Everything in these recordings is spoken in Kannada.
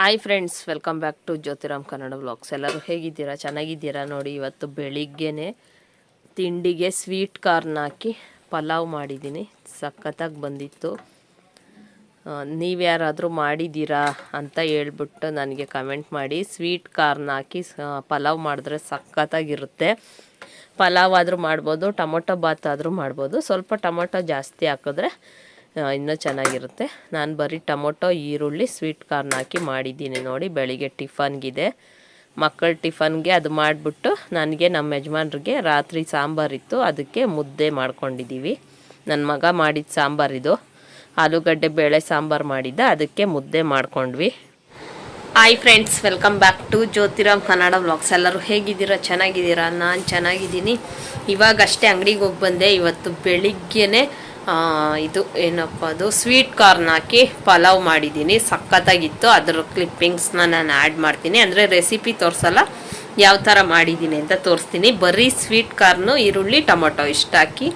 Hi friends welcome back to Jyothiram Kannada vlogs ಎಲ್ಲರೂ ಹೇಗಿದ್ದೀರಾ? ಚೆನ್ನಾಗಿದ್ದೀರಾ ನೋಡಿ? ಇವತ್ತು ಬೆಳಿಗ್ಗೆನೆ ತಿಂಡಿಗೆ ಸ್ವೀಟ್ ಕಾರ್ನ್ ಹಾಕಿ ಪಲಾವ್ ಮಾಡಿದ್ದೀನಿ. ಸಖತ್ತಾಗಿ ಬಂದಿತ್ತು. ನೀವ್ಯಾರಾದರೂ ಮಾಡಿದ್ದೀರಾ ಅಂತ ಹೇಳ್ಬಿಟ್ಟು ನನಗೆ ಕಮೆಂಟ್ ಮಾಡಿ. ಸ್ವೀಟ್ ಕಾರ್ನ್ ಹಾಕಿ ಪಲಾವ್ ಮಾಡಿದ್ರೆ ಸಖತ್ತಾಗಿರುತ್ತೆ. ಪಲಾವ್ ಆದರೂ ಮಾಡ್ಬೋದು, ಟೊಮೊಟೊ ಬಾತ್ ಆದರೂ ಮಾಡ್ಬೋದು. ಸ್ವಲ್ಪ ಟೊಮೊಟೊ ಜಾಸ್ತಿ ಹಾಕಿದ್ರೆ ಇನ್ನೂ ಚೆನ್ನಾಗಿರುತ್ತೆ. ನಾನು ಬರೀ ಟೊಮೊಟೊ, ಈರುಳ್ಳಿ, ಸ್ವೀಟ್ ಕಾರ್ನ್ ಹಾಕಿ ಮಾಡಿದ್ದೀನಿ ನೋಡಿ, ಬೆಳಿಗ್ಗೆ ಟಿಫನ್ಗಿದೆ. ಮಕ್ಕಳ ಟಿಫನ್ಗೆ ಅದು ಮಾಡಿಬಿಟ್ಟು ನನಗೆ ನಮ್ಮ ಯಜಮಾನ್ರಿಗೆ ರಾತ್ರಿ ಸಾಂಬಾರಿತ್ತು ಅದಕ್ಕೆ ಮುದ್ದೆ ಮಾಡ್ಕೊಂಡಿದ್ದೀವಿ ನನ್ನ ಮಗ ಮಾಡಿದ ಸಾಂಬಾರಿದು ಆಲೂಗಡ್ಡೆ ಬೇಳೆ ಸಾಂಬಾರು ಮಾಡಿದ್ದ, ಅದಕ್ಕೆ ಮುದ್ದೆ ಮಾಡ್ಕೊಂಡ್ವಿ. Hi friends welcome back to Jyothiram Kannada vlogs ಎಲ್ಲರೂ ಹೇಗಿದ್ದೀರಾ? ಚೆನ್ನಾಗಿದ್ದೀರಾ? ನಾನು ಚೆನ್ನಾಗಿದ್ದೀನಿ. ಇವಾಗ ಅಷ್ಟೇ ಅಂಗಡಿಗೆ ಹೋಗಿ ಬಂದೆ. ಇವತ್ತು ಬೆಳಿಗ್ಗೆನೆ ಇದು ಏನಪ್ಪ ಅದು? ಸ್ವೀಟ್ ಕಾರ್ನ್ ಹಾಕಿ ಪಲಾವ್ ಮಾಡಿದ್ದೀನಿ. ಸಖತ್ತಾಗಿತ್ತು. ಅದರ ಕ್ಲಿಪ್ಪಿಂಗ್ಸ್ನ ನಾನು ಆ್ಯಡ್ ಮಾಡ್ತೀನಿ. ಅಂದರೆ ರೆಸಿಪಿ ತೋರಿಸಲ್ಲ? ಯಾವ ಥರ ಮಾಡಿದ್ದೀನಿ ಅಂತ ತೋರಿಸ್ತೀನಿ. ಬರೀ ಸ್ವೀಟ್ ಕಾರ್ನು ಈರುಳ್ಳಿ, ಟೊಮೊಟೊ ಇಷ್ಟು ಹಾಕಿ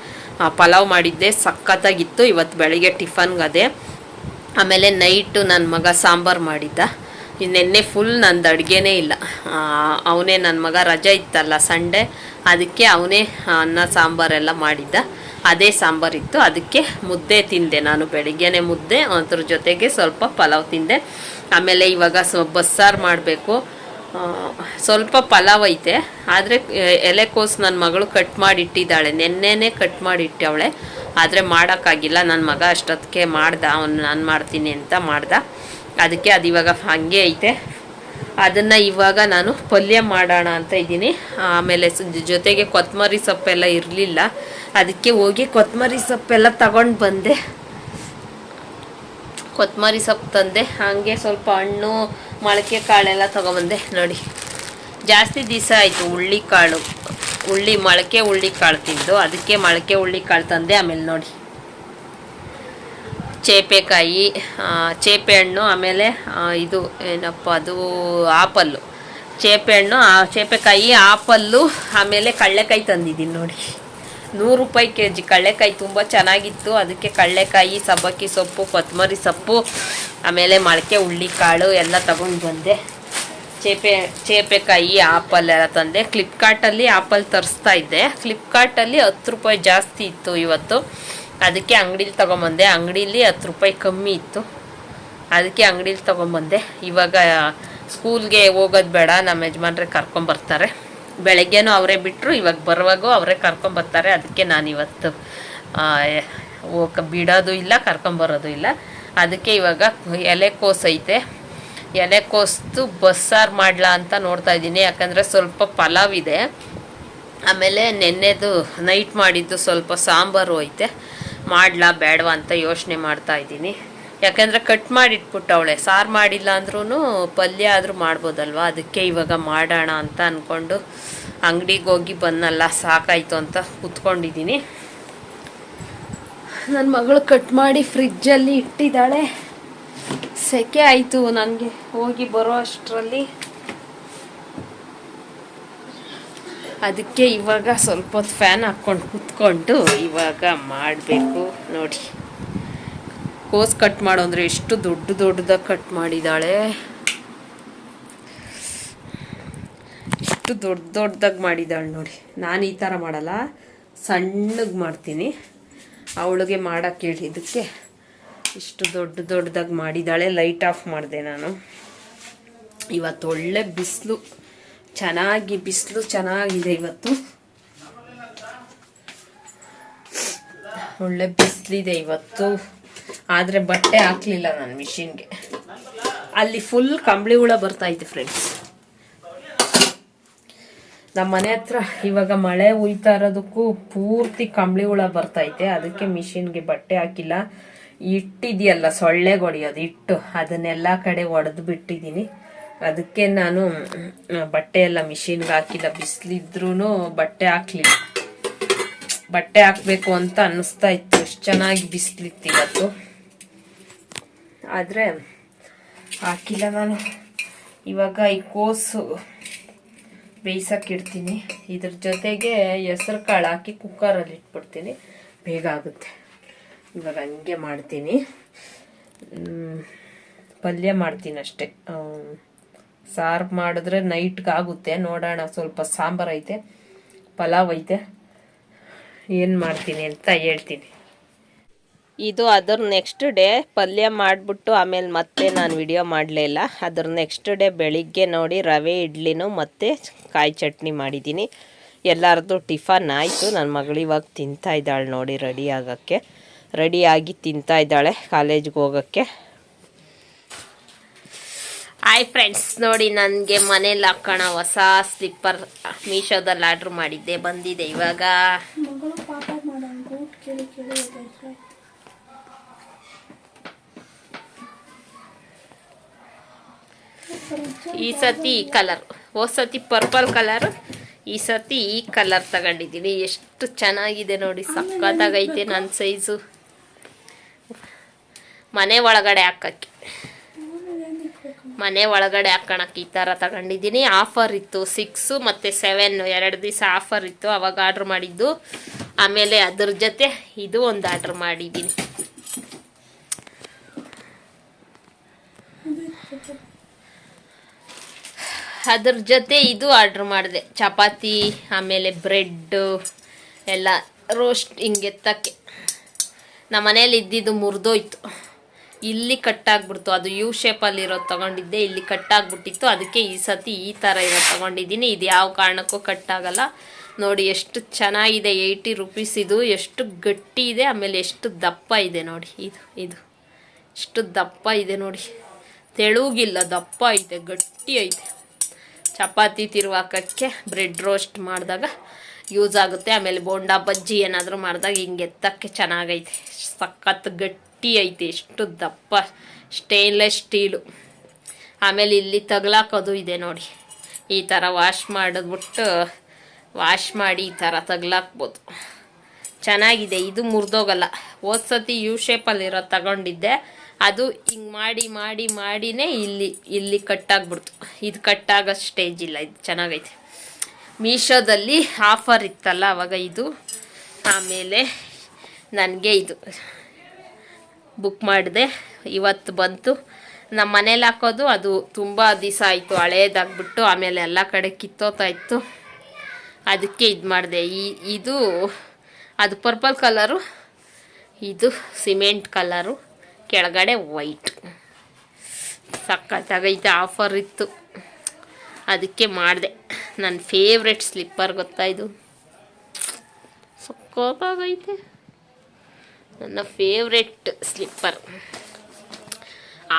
ಪಲಾವ್ ಮಾಡಿದ್ದೆ ಸಖತ್ತಾಗಿತ್ತು. ಇವತ್ತು ಬೆಳಗ್ಗೆ ಟಿಫನ್ಗೆ ಅದೇ ಆಮೇಲೆ ನೈಟು ನನ್ನ ಮಗ ಸಾಂಬಾರು ಮಾಡಿದ್ದ. ನೆನ್ನೆ ಫುಲ್ ನಂದು ಅಡುಗೆನೇ ಇಲ್ಲ. ಅವನೇ ನನ್ನ ಮಗ ರಜೆ ಇತ್ತಲ್ಲ ಸಂಡೇ. ಅದಕ್ಕೆ ಅವನೇ ಅನ್ನ ಸಾಂಬಾರೆಲ್ಲ ಮಾಡಿದ್ದ. ಅದೇ ಸಾಂಬಾರಿತ್ತು ಅದಕ್ಕೆ ಮುದ್ದೆ ತಿಂದೆ ನಾನು ಬೆಳಿಗ್ಗೆನೆ ಮುದ್ದೆ, ಅದ್ರ ಜೊತೆಗೆ ಸ್ವಲ್ಪ ಪಲಾವ್ ತಿಂದೆ. ಆಮೇಲೆ ಇವಾಗ ಸ್ವ ಬಸ್ಸಾರು ಮಾಡಬೇಕು. ಸ್ವಲ್ಪ ಪಲಾವ್ ಐತೆ. ಆದರೆ ಎಲೆಕೋಸ್ ನನ್ನ ಮಗಳು ಕಟ್ ಮಾಡಿಟ್ಟಿದ್ದಾಳೆ. ನೆನ್ನೆನೇ ಕಟ್ ಮಾಡಿ ಇಟ್ಟವಳೆ ಆದರೆ ಮಾಡೋಕ್ಕಾಗಿಲ್ಲ. ನನ್ನ ಮಗ ಅಷ್ಟೊತ್ತಿಗೆ ಮಾಡ್ದ. ಅವನು ನಾನು ಮಾಡ್ತೀನಿ ಅಂತ ಮಾಡ್ದ. ಅದಕ್ಕೆ ಅದು ಇವಾಗ ಹಾಗೆ ಐತೆ. ಅದನ್ನು ಇವಾಗ ನಾನು ಪಲ್ಯ ಮಾಡೋಣ ಅಂತ ಇದ್ದೀನಿ. ಆಮೇಲೆ ಜೊತೆಗೆ ಕೊತ್ತಂಬರಿ ಸೊಪ್ಪೆಲ್ಲ ಇರಲಿಲ್ಲ. ಅದಕ್ಕೆ ಹೋಗಿ ಕೊತ್ತಂಬರಿ ಸೊಪ್ಪೆಲ್ಲ ತಗೊಂಡು ಬಂದೆ. ಕೊತ್ತಂಬರಿ ಸೊಪ್ಪು ತಂದೆ. ಹಾಗೆ ಸ್ವಲ್ಪ ಹಣ್ಣು, ಮೊಳಕೆ ಕಾಳೆಲ್ಲ ತೊಗೊಬಂದೆ ನೋಡಿ. ಜಾಸ್ತಿ ದಿವಸ ಆಯಿತು ಹುಳ್ಳಿ ಕಾಳು. ಹುಳ್ಳಿ, ಮೊಳಕೆ ಹುಳ್ಳಿ ಕಾಳು ತಿಂದು. ಅದಕ್ಕೆ ಮೊಳಕೆ ಹುಳ್ಳಿ ಕಾಳು ತಂದೆ ಆಮೇಲೆ ನೋಡಿ. ಚೇಪೆಕಾಯಿ ಚೇಪೆ ಹಣ್ಣು ಆಮೇಲೆ ಇದು ಏನಪ್ಪ, ಅದು ಆಪಲ್ಲು. ಚೇಪೆ ಹಣ್ಣು ಆ, ಚೇಪೆಕಾಯಿ, ಆಪಲ್ಲು, ಆಮೇಲೆ ಕಳ್ಳೆಕಾಯಿ ತಂದಿದ್ದೀನಿ ನೋಡಿ. ನೂರು ರೂಪಾಯಿ ಕೆ ಜಿ ಕಳ್ಳೆಕಾಯಿ ತುಂಬ ಚೆನ್ನಾಗಿತ್ತು. ಅದಕ್ಕೆ ಕಳ್ಳೆಕಾಯಿ, ಸಬ್ಬಕ್ಕಿ ಸೊಪ್ಪು ಕೊತ್ತಂಬರಿ ಸೊಪ್ಪು, ಆಮೇಲೆ ಮೊಳಕೆ ಹುಳ್ಳಿ ಕಾಳು ಎಲ್ಲ ತಗೊಂಡು ಬಂದೆ. ಚೇಪೆ, ಚೇಪೆಕಾಯಿ, ಆಪಲ್ ಎಲ್ಲ ತಂದೆ. ಫ್ಲಿಪ್ಕಾರ್ಟಲ್ಲಿ ಆಪಲ್ ತರಿಸ್ತಾ ಇದ್ದೆ. ಫ್ಲಿಪ್ಕಾರ್ಟಲ್ಲಿ ಹತ್ತು ರೂಪಾಯಿ ಜಾಸ್ತಿ ಇತ್ತು ಇವತ್ತು. ಅದಕ್ಕೆ ಅಂಗಡೀಲಿ ತೊಗೊಂಬಂದೆ. ಅಂಗಡೀಲಿ ಹತ್ತು ರೂಪಾಯಿ ಕಮ್ಮಿ ಇತ್ತು. ಅದಕ್ಕೆ ಅಂಗಡೀಲಿ ತೊಗೊಂಬಂದೆ. ಇವಾಗ ಸ್ಕೂಲ್ಗೆ ಹೋಗೋದು ಬೇಡ, ನಮ್ಮ ಯಜಮಾನ್ರೆ ಕರ್ಕೊಂಬರ್ತಾರೆ ಬೆಳಗ್ಗೆನೂ ಅವರೇ ಬಿಟ್ಟರು ಇವಾಗ ಬರುವಾಗೂ ಅವರೇ ಕರ್ಕೊಂಬರ್ತಾರೆ ಅದಕ್ಕೆ ನಾನು ಇವತ್ತು ಹೋಗ ಬಿಡೋದು ಇಲ್ಲ ಕರ್ಕೊಂಬರೋದು ಇಲ್ಲ. ಅದಕ್ಕೆ ಇವಾಗ ಎಲೆಕೋಸ್ ಐತೆ ಎಲೆಕೋಸ್ದು ಬಸ್ಸಾರು ಮಾಡ್ಲಾ ಅಂತ ನೋಡ್ತಾ ಇದ್ದೀನಿ. ಯಾಕಂದರೆ ಸ್ವಲ್ಪ ಪಲಾವ್ ಇದೆ. ಆಮೇಲೆ ನೆನ್ನೆದು ನೈಟ್ ಮಾಡಿದ್ದು ಸ್ವಲ್ಪ ಸಾಂಬಾರು ಐತೆ. ಮಾಡ್ಲಾ ಬೇಡವಾ ಅಂತ ಯೋಚನೆ ಮಾಡ್ತಾ ಇದ್ದೀನಿ. ಯಾಕಂದ್ರೆ ಕಟ್ ಮಾಡಿ ಇಟ್ಬಿಟ್ಟವಳೆ ಸಾರು ಮಾಡಿಲ್ಲ ಅಂದ್ರೂ ಪಲ್ಯ ಆದರೂ ಮಾಡ್ಬೋದಲ್ವ? ಅದಕ್ಕೆ ಇವಾಗ ಮಾಡೋಣ ಅಂತ ಅಂದ್ಕೊಂಡು ಅಂಗಡಿಗೆ ಹೋಗಿ ಬಂದಲ್ಲ, ಸಾಕಾಯಿತು ಅಂತ ಕೂತ್ಕೊಂಡಿದ್ದೀನಿ. ನನ್ನ ಮಗಳು ಕಟ್ ಮಾಡಿ ಫ್ರಿಜ್ಜಲ್ಲಿ ಇಟ್ಟಿದ್ದಾಳೆ. ಸೆಕೆ ಆಯಿತು ನನಗೆ ಹೋಗಿ ಬರೋ ಅಷ್ಟರಲ್ಲಿ. ಅದಕ್ಕೆ ಇವಾಗ ಸ್ವಲ್ಪ ಹೊತ್ತು ಫ್ಯಾನ್ ಹಾಕ್ಕೊಂಡು ಕೂತ್ಕೊಂಡು ಇವಾಗ ಮಾಡಬೇಕು. ನೋಡಿ. ಕೋಸ್ ಕಟ್ ಮಾಡು ಅಂದರೆ ಎಷ್ಟು ದೊಡ್ಡ ದೊಡ್ಡದಾಗಿ ಕಟ್ ಮಾಡಿದ್ದಾಳೆ ಎಷ್ಟು ದೊಡ್ಡ ದೊಡ್ಡದಾಗಿ ಮಾಡಿದ್ದಾಳೆ ನೋಡಿ. ನಾನು ಈ ಥರ ಮಾಡಲ್ಲ, ಸಣ್ಣಗೆ ಮಾಡ್ತೀನಿ. ಅವಳಿಗೆ ಮಾಡೋಕ್ಕೆ ಹೇಳಿದ್ದಕ್ಕೆ ಇಷ್ಟು ದೊಡ್ಡ ದೊಡ್ಡದಾಗಿ ಮಾಡಿದ್ದಾಳೆ ಲೈಟ್ ಆಫ್ ಮಾಡಿದೆ ನಾನು. ಇವತ್ತು ಒಳ್ಳೆ ಬಿಸಿಲು. ಚೆನ್ನಾಗಿ, ಬಿಸಿಲು ಚೆನ್ನಾಗಿದೆ ಇವತ್ತು. ಒಳ್ಳೆ ಬಿಸಿಲಿದೆ ಇವತ್ತು. ಆದರೆ ಬಟ್ಟೆ ಹಾಕ್ಲಿಲ್ಲ ನಾನು ಮಿಷಿನ್ಗೆ ಅಲ್ಲಿ ಫುಲ್ ಕಂಬಳಿ ಹುಳ ಬರ್ತಾ ಇದೆ ಫ್ರೆಂಡ್ಸ್ ನಮ್ಮ ಮನೆ ಹತ್ರ ಇವಾಗ ಮಳೆ ಉಯ್ತಾ ಇರೋದಕ್ಕೂ ಪೂರ್ತಿ ಕಂಬಳಿ ಹುಳ ಬರ್ತೈತೆ ಅದಕ್ಕೆ ಮಿಷಿನ್ಗೆ ಬಟ್ಟೆ ಹಾಕಿಲ್ಲ. ಇಟ್ಟಿದೆಯಲ್ಲ ಸೊಳ್ಳೆಗೊಡಿಯೋದು ಇಟ್ಟು. ಅದನ್ನೆಲ್ಲ ಕಡೆ ಒಡೆದು ಬಿಟ್ಟಿದ್ದೀನಿ ಅದಕ್ಕೆ ನಾನು ಬಟ್ಟೆ ಎಲ್ಲ ಮಿಷಿನ್ಗೆ ಹಾಕಿಲ್ಲ. ಬಿಸಿಲಿದ್ರೂ ಬಟ್ಟೆ ಹಾಕ್ಲಿಲ್ಲ. ಬಟ್ಟೆ ಹಾಕ್ಬೇಕು ಅಂತ ಅನ್ನಿಸ್ತಾ ಇತ್ತು. ಎಷ್ಟು ಚೆನ್ನಾಗಿ ಬಿಸಿಲಿತ್ತು ಇವತ್ತು. ಆದರೆ ಹಾಕಿಲ್ಲ ನಾನು. ಇವಾಗ ಈ ಕೋಸು ಬೇಯಿಸೋಕ್ಕಿಡ್ತೀನಿ ಇದ್ರ ಜೊತೆಗೆ ಹೆಸರು ಕಾಳು ಹಾಕಿ ಕುಕ್ಕರಲ್ಲಿ ಇಟ್ಬಿಡ್ತೀನಿ. ಬೇಗ ಆಗುತ್ತೆ. ಇವಾಗ ಹಂಗೆ ಮಾಡ್ತೀನಿ. ಪಲ್ಯ ಮಾಡ್ತೀನಿ ಅಷ್ಟೇ. ಸಾರು ಮಾಡಿದ್ರೆ ನೈಟ್ಗೆ ಆಗುತ್ತೆ. ನೋಡೋಣ, ಸ್ವಲ್ಪ ಸಾಂಬಾರು ಐತೆ, ಪಲಾವ್ ಐತೆ. ಏನು ಮಾಡ್ತೀನಿ ಅಂತ ಹೇಳ್ತೀನಿ. ಇದು ಅದ್ರ ನೆಕ್ಸ್ಟ್ ಡೇ ಪಲ್ಯ ಮಾಡಿಬಿಟ್ಟು ಆಮೇಲೆ ಮತ್ತೆ ನಾನು ವಿಡಿಯೋ ಮಾಡಲೇ ಇಲ್ಲ. ಅದ್ರ ನೆಕ್ಸ್ಟ್ ಡೇ ಬೆಳಿಗ್ಗೆ ನೋಡಿ ರವೆ, ಇಡ್ಲಿನೂ ಮತ್ತು ಕಾಯಿ ಚಟ್ನಿ ಮಾಡಿದ್ದೀನಿ. ಎಲ್ಲರದ್ದು ಟಿಫನ್ ಆಯಿತು. ನನ್ನ ಮಗಳು ಇವಾಗ ತಿಂತಾ ಇದ್ದಾಳೆ ನೋಡಿ ರೆಡಿ ಆಗೋಕ್ಕೆ. ರೆಡಿಯಾಗಿ ತಿಂತಾ ಇದ್ದಾಳೆ ಕಾಲೇಜ್ಗೆ ಹೋಗೋಕ್ಕೆ. ಹಾಯ್ ಫ್ರೆಂಡ್ಸ್ ನೋಡಿ ನನಗೆ ಮನೇಲಿ ಹಾಕೋಣ ಹೊಸ ಸ್ಲಿಪ್ಪರ್ ಮೀಶೋದಲ್ಲಿ ಆರ್ಡ್ರ್ ಮಾಡಿದ್ದೆ ಬಂದಿದೆ ಇವಾಗ. ಈ ಸತಿ ಈ ಕಲರ್ ಹೋದ ಸತಿ ಪರ್ಪಲ್ ಕಲರ್ ಈ ಸತಿ ಈ ಕಲರ್ ತಗೊಂಡಿದ್ದೀನಿ. ಎಷ್ಟು ಚೆನ್ನಾಗಿದೆ ನೋಡಿ ಸಕ್ಕತ್ತಾಗೈತೆ ನನ್ನ ಸೈಜು ಮನೆ ಒಳಗಡೆ ಹಾಕಕ್ಕೆ. ಮನೆ ಒಳಗಡೆ ಹಾಕೋಣಕ್ಕೆ ಈ ಥರ ತಗೊಂಡಿದ್ದೀನಿ. ಆಫರ್ ಇತ್ತು ಸಿಕ್ಸು ಮತ್ತು ಸೆವೆನ್ ಎರಡು ದಿವಸ ಆಫರ್ ಇತ್ತು, ಅವಾಗ ಆರ್ಡ್ರ್ ಮಾಡಿದ್ದು. ಆಮೇಲೆ ಅದ್ರ ಜೊತೆ ಇದು ಒಂದು ಆರ್ಡ್ರ್ ಮಾಡಿದ್ದೀನಿ. ಅದ್ರ ಜೊತೆ ಇದು ಆರ್ಡ್ರ್ ಮಾಡಿದೆ. ಚಪಾತಿ, ಆಮೇಲೆ ಬ್ರೆಡ್ಡು ಎಲ್ಲ ರೋಸ್ಟ್ ಹಿಂಗೆ ಎತ್ತಕ್ಕೆ. ನಮ್ಮ ಮನೇಲಿ ಇದ್ದಿದ್ದು ಮುರಿದೋಯ್ತು. ಇಲ್ಲಿ ಕಟ್ಟಾಗ್ಬಿಡ್ತು. ಅದು ಯು ಶೇಪಲ್ಲಿ ಇರೋದು ತಗೊಂಡಿದ್ದೆ, ಇಲ್ಲಿ ಕಟ್ಟಾಗ್ಬಿಟ್ಟಿತ್ತು. ಅದಕ್ಕೆ ಈ ಸತಿ ಈ ಥರ ಇರೋದು ತಗೊಂಡಿದ್ದೀನಿ. ಇದು ಯಾವ ಕಾರಣಕ್ಕೂ ಕಟ್ಟಾಗಲ್ಲ. ನೋಡಿ, ಎಷ್ಟು ಚೆನ್ನಾಗಿದೆ ಏಯ್ಟಿ ರುಪೀಸ್ ಇದು. ಎಷ್ಟು ಗಟ್ಟಿ ಇದೆ, ಆಮೇಲೆ ಎಷ್ಟು ದಪ್ಪ ಇದೆ ನೋಡಿ. ಇದು ಇದು. ಎಷ್ಟು ದಪ್ಪ ಇದೆ ನೋಡಿ. ತೆಳುಗಿಲ್ಲ, ದಪ್ಪ ಐತೆ, ಗಟ್ಟಿ ಐತೆ. ಚಪಾತಿ ತಿರುವಾಕಕ್ಕೆ ಬ್ರೆಡ್ ರೋಸ್ಟ್ ಮಾಡಿದಾಗ ಯೂಸ್ ಆಗುತ್ತೆ. ಆಮೇಲೆ ಬೋಂಡಾ ಬಜ್ಜಿ ಏನಾದರೂ ಮಾಡಿದಾಗ ಹಿಂಗೆ ಎತ್ತಕ್ಕೆ ಚೆನ್ನಾಗೈತೆ. ಸಖತ್ ಗಟ್ಟಿ. ಐತೆ ಎಷ್ಟು ದಪ್ಪ ಸ್ಟೇನ್ಲೆಸ್ ಸ್ಟೀಲು. ಆಮೇಲೆ ಇಲ್ಲಿ ತಗ್ಲಾಕೋದು ಇದೆ ನೋಡಿ. ಈ ಥರ ವಾಶ್ ಮಾಡಿದ್ಬಿಟ್ಟು ವಾಶ್ ಮಾಡಿ ಈ ಥರ ತಗ್ಲಾಕ್ಬೋದು. ಚೆನ್ನಾಗಿದೆ, ಇದು ಮುರಿದೋಗಲ್ಲ. ಸತಿ ಯು ಶೇಪಲ್ಲಿರೋ ತಗೊಂಡಿದ್ದೆ. ಅದು ಹಿಂಗೆ ಮಾಡಿ ಮಾಡಿ, ಮಾಡಿನೇ ಇಲ್ಲಿ ಇಲ್ಲಿ ಕಟ್ಟಾಗ್ಬಿಡ್ತು ಇದು ಕಟ್ಟಾಗೋ ಸ್ಟೇಜ್ ಇಲ್ಲ, ಇದು ಚೆನ್ನಾಗೈತೆ. ಮೀಶೋದಲ್ಲಿ ಆಫರ್ ಇತ್ತಲ್ಲ ಆವಾಗ ಇದು. ಆಮೇಲೆ ನನಗೆ ಇದು. ಬುಕ್ ಮಾಡಿದೆ. ಇವತ್ತು ಬಂತು. ನಮ್ಮ ಮನೇಲಿ ಹಾಕೋದು, ಅದು ತುಂಬ ದಿವಸ ಆಯಿತು. ಹಳೇದಾಗ್ಬಿಟ್ಟು ಆಮೇಲೆ ಎಲ್ಲ ಕಡೆ ಕಿತ್ತೋತಾ ಇತ್ತು. ಅದಕ್ಕೆ ಇದು ಮಾಡಿದೆ. ಈ, ಇದು, ಅದು ಪರ್ಪಲ್ ಕಲರು ಇದು ಸಿಮೆಂಟ್ ಕಲರು ಕೆಳಗಡೆ ವೈಟ್ ಸಖತ್ತಾಗೈತೆ ಆಫರ್ ಇತ್ತು. ಅದಕ್ಕೆ ಮಾಡಿದೆ. ನನ್ನ ಫೇವ್ರೆಟ್ ಸ್ಲಿಪ್ಪರ್ ಗೊತ್ತಾ ಇದು? ಸಖತ್ತಾಗೈತೆ ನನ್ನ ಫೇವ್ರೆಟ್ ಸ್ಲಿಪ್ಪರ್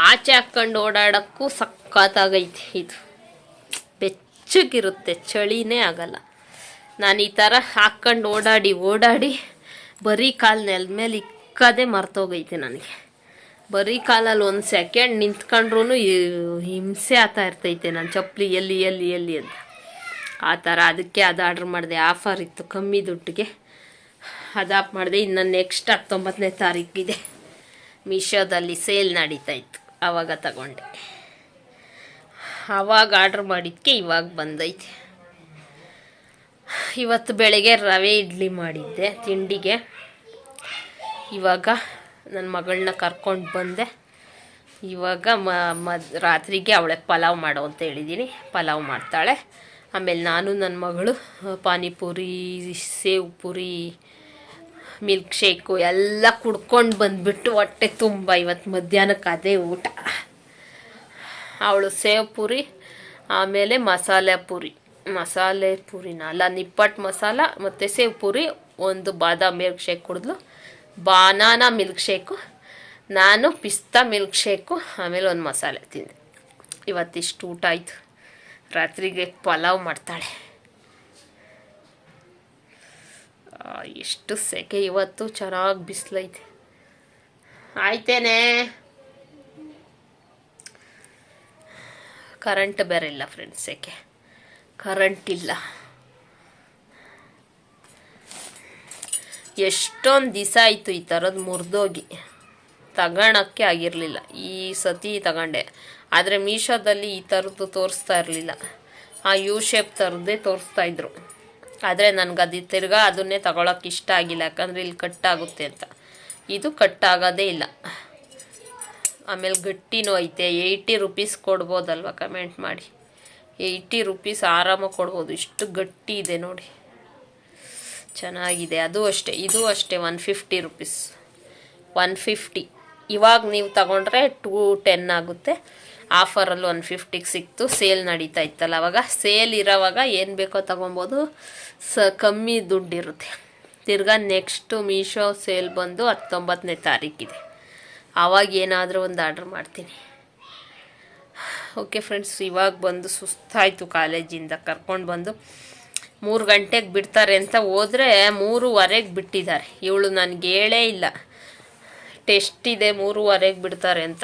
ಆಚೆ ಹಾಕ್ಕೊಂಡು ಓಡಾಡೋಕ್ಕೂ ಸಖತ್ತಾಗೈತೆ ಇದು. ಬೆಚ್ಚಗಿರುತ್ತೆ, ಚಳಿನೇ ಆಗಲ್ಲ. ನಾನು ಈ ಥರ ಹಾಕ್ಕೊಂಡು ಓಡಾಡಿ ಓಡಾಡಿ ಬರೀ ಕಾಲು ನೆಲದ ಮೇಲೆ ಇಕ್ಕದೇ ಮರ್ತೋಗೈತೆ ನನಗೆ. ಬರೀ ಕಾಲಲ್ಲಿ ಒಂದು ಸೆಕೆಂಡ್ ನಿಂತ್ಕೊಂಡ್ರೂ ಹಿಂಸೆ ಆತ ಇರ್ತೈತೆ ನನ್ನ ಚಪ್ಪಲಿ, ಎಲ್ಲಿ ಎಲ್ಲಿ ಎಲ್ಲಿ ಅಂತ. ಆ ಥರ ಅದಕ್ಕೆ ಅದು ಆರ್ಡ್ರ್ ಮಾಡಿದೆ ಆಫರ್ ಇತ್ತು ಕಮ್ಮಿ ದುಡ್ಡಿಗೆ. ಅದು ಆಫ್ ಮಾಡಿದೆ ಇನ್ನು ನೆಕ್ಸ್ಟ್ ಹತ್ತೊಂಬತ್ತನೇ ತಾರೀಕಿದೆ ಮೀಶೋದಲ್ಲಿ ಸೇಲ್ ನಡೀತಾ ಇತ್ತು ಆವಾಗ ತಗೊಂಡೆ. ಆವಾಗ ಆರ್ಡ್ರ್ ಮಾಡಿದ್ದಕ್ಕೆ ಇವಾಗ ಬಂದೈತೆ. ಇವತ್ತು ಬೆಳಗ್ಗೆ ರವೆ ಇಡ್ಲಿ ಮಾಡಿದ್ದೆ, ತಿಂಡಿಗೆ. ಇವಾಗ ನನ್ನ ಮಗಳನ್ನ ಕರ್ಕೊಂಡು ಬಂದೆ. ಇವಾಗ ಮ, ಮದ್, ರಾತ್ರಿಗೆ ಅವಳೆ ಪಲಾವ್ ಮಾಡು ಅಂತ ಹೇಳಿದ್ದೀನಿ ಪಲಾವ್ ಮಾಡ್ತಾಳೆ. ಆಮೇಲೆ ನಾನು ನನ್ನ ಮಗಳು, ಪಾನಿಪುರಿ, ಸೇವ್ ಪುರಿ ಮಿಲ್ಕ್ ಶೇಕು ಎಲ್ಲ ಕುಡ್ಕೊಂಡು ಬಂದ್ಬಿಟ್ಟು ಹೊಟ್ಟೆ ತುಂಬ ಇವತ್ತು ಮಧ್ಯಾಹ್ನಕ್ಕೆ ಅದೇ ಊಟ. ಅವಳು ಸೇವ್ ಪೂರಿ, ಆಮೇಲೆ ಮಸಾಲೆ ಪೂರಿ. ಮಸಾಲೆ ಪುರಿನ ಅಲ್ಲ ನಿಪ್ಪಟ್ಟು ಮಸಾಲ ಮತ್ತು ಸೇವ್ ಪೂರಿ, ಒಂದು ಬಾದಾಮ್ ಮಿಲ್ಕ್ ಶೇಕ್ ಕುಡಿದ್ಲು. ಬಾನಾನಾ ಮಿಲ್ಕ್ ಶೇಕು ನಾನು ಪಿಸ್ತಾ ಮಿಲ್ಕ್ ಶೇಕು ಆಮೇಲೆ ಒಂದು ಮಸಾಲೆ ತಿಂದೆ. ಇವತ್ತಿಷ್ಟು ಊಟ ಆಯಿತು. ರಾತ್ರಿಗೆ ಪಲಾವ್ ಮಾಡ್ತಾಳೆ ಆ, ಎಷ್ಟು ಸೆಕೆ ಇವತ್ತು ಚೆನ್ನಾಗಿ ಬಿಸಿಲೈತೆ. ಆಯ್ತೇನೆ. ಕರೆಂಟ್ ಬೇರೆ ಇಲ್ಲ ಫ್ರೆಂಡ್ಸ್ ಸೆಕೆ ಕರೆಂಟ್ ಇಲ್ಲ. ಎಷ್ಟೊಂದು ದಿವಸ ಆಯಿತು ಈ ಥರದ್ದು ಮುರಿದೋಗಿ. ತಗೊಳಕ್ಕೆ ಆಗಿರಲಿಲ್ಲ. ಈ ಸತಿ ತಗೊಂಡೆ. ಆದರೆ ಮೀಶೋದಲ್ಲಿ ಈ ಥರದ್ದು ತೋರಿಸ್ತಾ ಇರಲಿಲ್ಲ. ಆ ಯು ಶೇಪ್ ಥರದ್ದೇ ತೋರಿಸ್ತಾ ಇದ್ರು. ಆದರೆ ನನಗೆ ಅದು ತಿರ್ಗಾ ಅದನ್ನೇ ತಗೊಳಕ್ಕೆ ಇಷ್ಟ ಆಗಿಲ್ಲ, ಯಾಕಂದರೆ ಇಲ್ಲಿ ಕಟ್ಟಾಗುತ್ತೆ ಅಂತ. ಇದು ಕಟ್ಟಾಗೋದೇ ಇಲ್ಲ. ಆಮೇಲೆ ಗಟ್ಟಿನೂ ಐತೆ, ಏಯ್ಟಿ ರುಪೀಸ್ ಕೊಡ್ಬೋದಲ್ವ ಕಮೆಂಟ್ ಮಾಡಿ. ಏಯ್ಟಿ ರುಪೀಸ್ ಆರಾಮಾಗಿ ಕೊಡ್ಬೋದು, ಇಷ್ಟು ಗಟ್ಟಿ ಇದೆ ನೋಡಿ. ಚೆನ್ನಾಗಿದೆ, ಅದು ಅಷ್ಟೇ, ಇದು ಅಷ್ಟೇ one fifty rupees. One fifty ಇವಾಗ ನೀವು ತಗೊಂಡ್ರೆ ಟೂ ಟೆನ್ ಆಗುತ್ತೆ. ಆಫರಲ್ಲಿ ಒನ್ ಫಿಫ್ಟಿಗೆ ಸಿಕ್ತು. ಸೇಲ್ ನಡೀತಾ ಇತ್ತಲ್ಲ ಅವಾಗ. ಸೇಲ್ ಇರೋವಾಗ ಏನು ಬೇಕೋ ತೊಗೊಬೋದು. ಸ ಕಮ್ಮಿ ದುಡ್ಡಿರುತ್ತೆ. ತಿರ್ಗಾ ನೆಕ್ಸ್ಟು ಮೀಶೋ ಸೇಲ್ ಬಂದು ಹತ್ತೊಂಬತ್ತನೇ ತಾರೀಕಿದೆ. ಆವಾಗ ಏನಾದರೂ ಒಂದು ಆರ್ಡ್ರ್ ಮಾಡ್ತೀನಿ. ಓಕೆ ಫ್ರೆಂಡ್ಸ್, ಇವಾಗ ಬಂದು ಸುಸ್ತಾಯಿತು ಕಾಲೇಜಿಂದ. ಕರ್ಕೊಂಡು ಬಂದು ಮೂರು ಗಂಟೆಗೆ ಬಿಡ್ತಾರೆ ಅಂತ ಹೋದರೆ ಮೂರುವರೆಗೆ ಬಿಟ್ಟಿದ್ದಾರೆ. ಇವಳು ನನಗೆ ಹೇಳೇ ಇಲ್ಲ. ಟೆಸ್ಟ್ ಇದೆ, ಮೂರುವರೆಗೆ ಬಿಡ್ತಾರೆ ಅಂತ.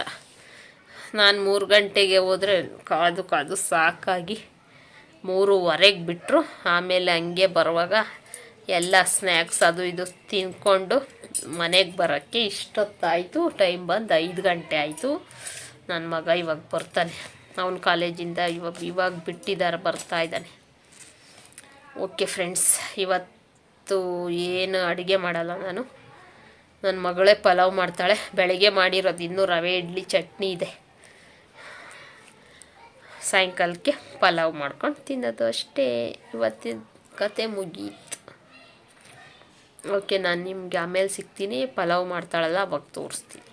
ನಾನು ಮೂರು ಗಂಟೆಗೆ ಹೋದರೆ ಕಾದು ಕಾದು ಸಾಕಾಗಿ ಮೂರುವರೆಗೆ ಬಿಟ್ಟರು ಆಮೇಲೆ ಹಂಗೆ ಬರುವಾಗ ಎಲ್ಲ ಸ್ನ್ಯಾಕ್ಸ್ ಅದು ಇದು ತಿನ್ಕೊಂಡು ಮನೆಗೆ ಬರೋಕ್ಕೆ ಇಷ್ಟೊತ್ತಾಯಿತು. ಟೈಮ್ ಬಂದು ಐದು ಗಂಟೆ ಆಯಿತು. ನನ್ನ ಮಗ ಇವಾಗ ಬರ್ತಾನೆ. ಅವನ ಕಾಲೇಜಿಂದ ಇವಾಗ ಇವಾಗ ಬಿಟ್ಟಿದ್ದಾರೆ ಬರ್ತಾ ಇದ್ದಾನೆ. ಓಕೆ ಫ್ರೆಂಡ್ಸ್, ಇವತ್ತು ಏನು ಅಡುಗೆ ಮಾಡಲ್ಲ ನಾನು. ನನ್ನ ಮಗಳೇ ಪಲಾವ್ ಮಾಡ್ತಾಳೆ. ಬೆಳಗ್ಗೆ ಮಾಡಿರೋದು ಇನ್ನೂ ರವೆ, ಇಡ್ಲಿ, ಚಟ್ನಿ ಇದೆ. ಸಾಯಂಕಾಲಕ್ಕೆ ಪಲಾವ್ ಮಾಡ್ಕೊಂಡು ತಿನ್ನೋದು ಅಷ್ಟೇ. ಇವತ್ತಿನ ಕತೆ ಮುಗೀತು. ಓಕೆ ನಾನು ನಿಮಗೆ ಆಮೇಲೆ ಸಿಗ್ತೀನಿ. ಪಲಾವ್ ಮಾಡ್ತಾಳಲ್ಲ, ಅವಾಗ ತೋರಿಸ್ತೀನಿ.